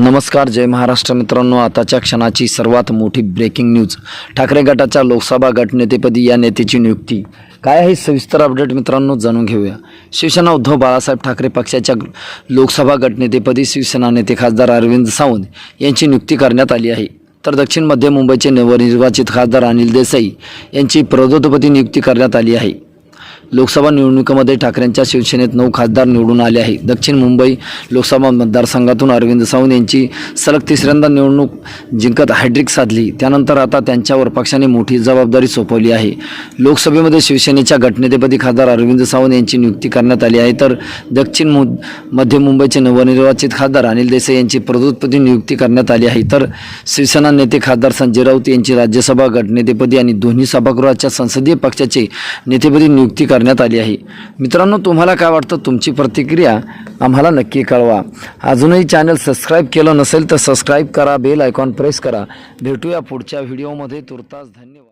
नमस्कार जय महाराष्ट्र मित्रांनो. आताच्या क्षणाची सर्वात मोठी ब्रेकिंग न्यूज ठाकरे गटाच्या लोकसभा गटनेतेपदी या नेत्याची नियुक्ती. काय आहे सविस्तर अपडेट मित्रांनो जाणून घेऊया. शिवसेना उद्धव बाळासाहेब ठाकरे पक्षाच्या लोकसभा गटनेतेपदी शिवसेना नेते खासदार अरविंद सावंत यांची नियुक्ती करण्यात आली आहे. तर दक्षिण मध्य मुंबईचे नवनिर्वाचित खासदार अनिल देसाई यांची प्रदोतपदी नियुक्ती करण्यात आली आहे. लोकसभा निवडणुकीमध्ये ठाकरेंच्या शिवसेनेत नऊ खासदार निवडून आले आहे दक्षिण मुंबई लोकसभा मतदारसंघातून अरविंद सावंत यांची सलग तिसऱ्यांदा निवडणूक जिंकत हॅड्रिक साधली. त्यानंतर आता त्यांच्यावर पक्षाने मोठी जबाबदारी सोपवली आहे. लोकसभेमध्ये शिवसेनेच्या गटनेतेपदी खासदार अरविंद सावंत यांची नियुक्ती करण्यात आली आहे. तर दक्षिण मु मध्य मुंबईचे नवनिर्वाचित खासदार अनिल देसाई यांची प्रदूतपदी नियुक्ती करण्यात आली आहे. तर शिवसेना नेते खासदार संजय राऊत यांची राज्यसभा गटनेतेपदी आणि दोन्ही सभागृहाच्या संसदीय पक्षाचे नेतेपदी नियुक्ती करण्यात आली आहे. मित्रांनो तुम्हाला काय वाटतं? तुमची प्रतिक्रिया आम्हाला नक्की कळवा. अजूनही चॅनल सबस्क्राईब केलं नसेल तर सबस्क्राईब करा बेल आयकॉन प्रेस करा. भेटूया पुढच्या व्हिडिओमध्ये तुर्तास धन्यवाद.